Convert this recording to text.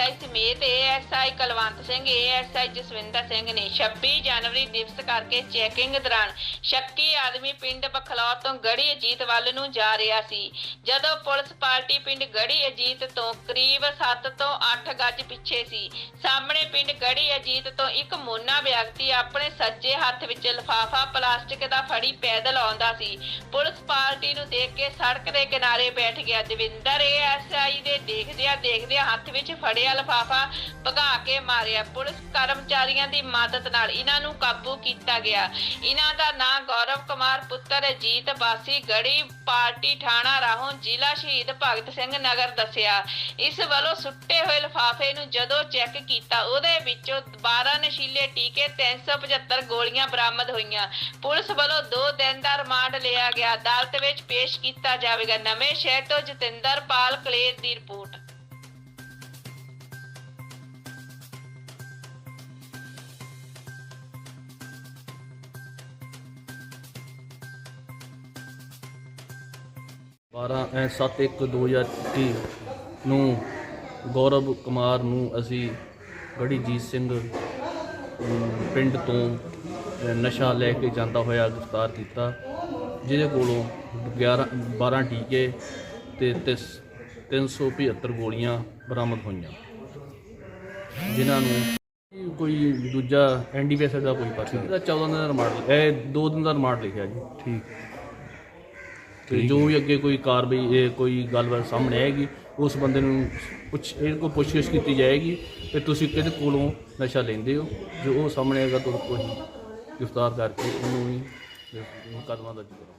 ਸਮੇਤ ASI Kulwant Singh ASI Jaswinder Singh ਨੇ 26 ਜਨਵਰੀ ਦਿਵਸ ਕਰਕੇ ਚੈਕਿੰਗ ਦੌਰਾਨ ਸ਼ੱਕੀ ਆਦਮੀ ਪਿੰਡ ਬਖਲੌਰ ਤੋਂ ਗੜੀ ਅਜੀਤ ਵੱਲ ਨੂੰ ਜਾ ਰਿਹਾ ਸੀ। ਜਦੋਂ ਪੁਲਿਸ ਪਾਰਟੀ ਪਿੰਡ ਗੜੀ ਅਜੀਤ ਤੋਂ ਕਰੀਬ 7 ਤੋਂ 8 ਗੱਜ ਪਿੱਛੇ ਸੀ, ਸਾਹਮਣੇ ਪਿੰਡ ਗੜੀ ਅਜੀਤ ਤੋਂ ਇੱਕ ਮੋਨਾ ਵਿਅਕਤੀ ਆਪਣੇ ਸੱਜੇ ਹੱਥ ਵਿੱਚ ਲਿਫਾਫਾ ਪਲਾਸਟਿਕ ਦਾ ਫੜੀ ਪੈਦਲ ਆਉਂਦਾ ਸੀ। ਪੁਲਿਸ ਪਾਰਟੀ ਨੂੰ ਦੇਖ ਕੇ ਸੜਕ ਦੇ ਕਿਨਾਰੇ ਬੈਠ ਗਿਆ। ਦਵਿੰਦਰ ਏਐਸਆਈ ਦੇ ਦੇਖਦਿਆਂ ਦੇਖਦਿਆਂ ਹੱਥ ਵਿੱਚ ਫੜਿਆ ਲਿਫਾਫਾ ਭਗਾ ਕੇ ਮਾਰਿਆ। ਪੁਲਿਸ ਕਰਮਚਾਰੀਆਂ ਦੀ ਮਦਦ ਨਾਲ ਇਹਨਾਂ ਨੂੰ ਕਾਬੂ ਕੀਤਾ ਗਿਆ। ਇਹਨਾਂ ਦਾ ਨਾਂ ਗੌਰਵ ਕੁਮਾਰ, ਪੁੱਤਰ ਅਜੀਤ ਬਾਸੀ, ਗੜੀ ਪਾਰਟੀ ਥਾਣਾ ਰਾਹੋਂ ਜ਼ਿਲ੍ਹਾ ਸ਼ਹੀਦ ਭਗਤ ਸਿੰਘ ਨਗਰ ਦੱਸਿਆ। ਇਸ ਵੱਲੋਂ ਸੁੱਟੇ ਹੋਏ ਲਿਫਾਫੇ ਨੂੰ ਜਦੋਂ ਚੈੱਕ ਕੀਤਾ, ਉਹਦੇ ਵਿੱਚੋਂ 12 ਨਸ਼ੀਲੇ ਟੀਕੇ 375 ਗੋਲੀਆਂ ਬਰਾਮਦ ਹੋਈਆਂ। ਪੁਲਿਸ ਵੱਲੋਂ 2 ਦਿਨ ਦਾ ਰਿਮਾਂਡ ਲਿਆ ਗਿਆ। ਅਦਾਲਤ ਵਿੱਚ ਪੇਸ਼ ਕੀਤਾ ਜਾਵੇਗਾ। ਨਵੇਂ ਸ਼ਹਿਰ ਤੋਂ ਜਤਿੰਦਰ ਪਾਲ ਕਲੇਰ ਦੀ ਰਿਪੋਰਟ। ਬਾਰਾਂ ਐ 7/1/2021 ਨੂੰ ਗੌਰਵ ਕੁਮਾਰ ਨੂੰ ਅਸੀਂ ਗੜੀ ਜੀਤ ਸਿੰਘ ਪਿੰਡ ਤੋਂ ਨਸ਼ਾ ਲੈ ਕੇ ਜਾਂਦਾ ਹੋਇਆ ਗ੍ਰਿਫਤਾਰ ਕੀਤਾ ਜਿਹਦੇ ਕੋਲੋਂ 11 12 ਟੀਕੇ ਤੇ ਤਿਸ- 375 ਗੋਲੀਆਂ ਬਰਾਮਦ ਹੋਈਆਂ। ਜਿਨ੍ਹਾਂ ਨੂੰ ਕੋਈ ਦੂਜਾ ਐਨਡੀਪੀਐਸ ਦਾ ਕੋਈ ਪਰਚਾ ਇਹਦਾ 14 ਦਿਨ ਦਾ ਰਿਮਾਂਡ ਇਹ 2 ਦਿਨ ਦਾ ਰਿਮਾਂਡ ਲਿਖਿਆ ਜੀ। ਠੀਕ। ਤੇ ਜੋ ਵੀ ਅੱਗੇ ਕੋਈ ਕਾਰਵਾਈ ਇਹ ਕੋਈ ਗੱਲਬਾਤ ਸਾਹਮਣੇ ਆਏਗੀ ਉਸ ਬੰਦੇ ਨੂੰ ਪੁੱਛ ਇਹ ਕੋ ਪੁੱਛਗਿੱਛ ਕੀਤੀ ਜਾਏਗੀ ਕਿ ਤੁਸੀਂ ਕਿਹਦੇ ਕੋਲੋਂ ਨਸ਼ਾ ਲੈਂਦੇ ਹੋ? ਜੋ ਉਹ ਸਾਹਮਣੇ ਆਏਗਾ ਤਾਂ ਕੋਈ ਗ੍ਰਿਫਤਾਰ ਕਰਕੇ ਉਹਨੂੰ ਵੀ ਮੁਕੱਦਮਾ ਦਰਜ ਕਰੋ